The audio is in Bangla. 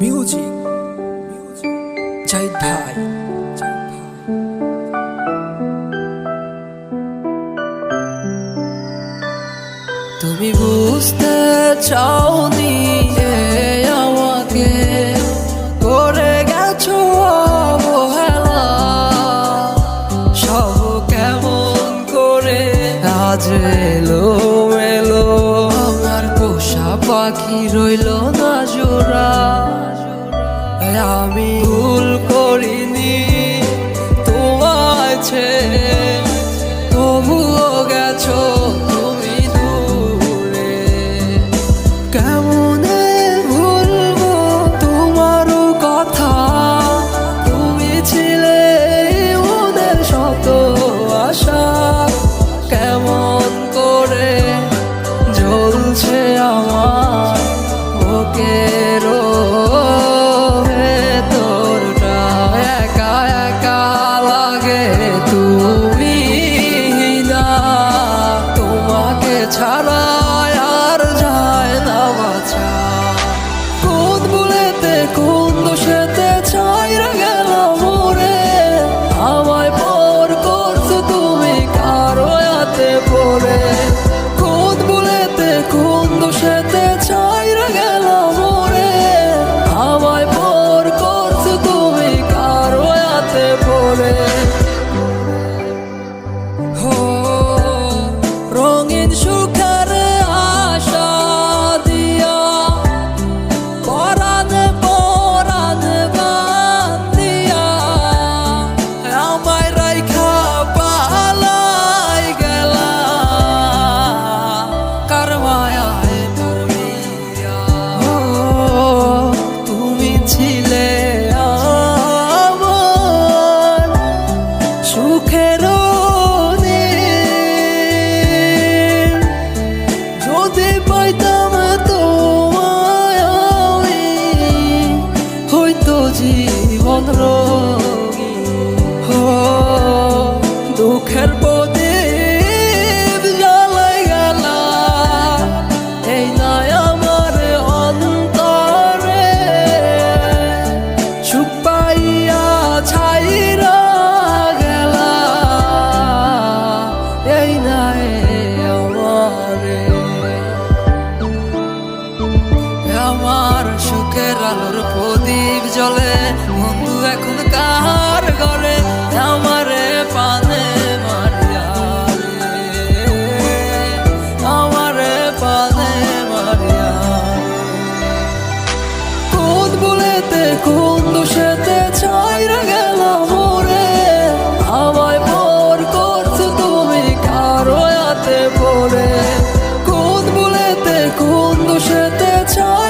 মিউজিক। জাহিদ ভাই। তুমি বুঝতে চাও দিয়ে পাখি রইল না জোড়া। আমি ভুল করিনি তোমার ছেড়ে। তবুও গেছো তুমি দূরে। কেমন ভুলবো তোমারও কথা? তুমি ছিলে ওদের শত আশা। কেমন করে জ্বলছে আমার que হো, দুঃখের প্রদীপ জ্বালাই গেল এই নাই আমার অন্তরে। ছুপাইয়া ছাইরা গেল। এই আমার। সুখের আলোর প্রদীপ জলে এখন কার গলে আমারে পানে মারিয়া করছ তুমি কারও পড়ে। কোন বলেতে, কোন দোষেতে ছাই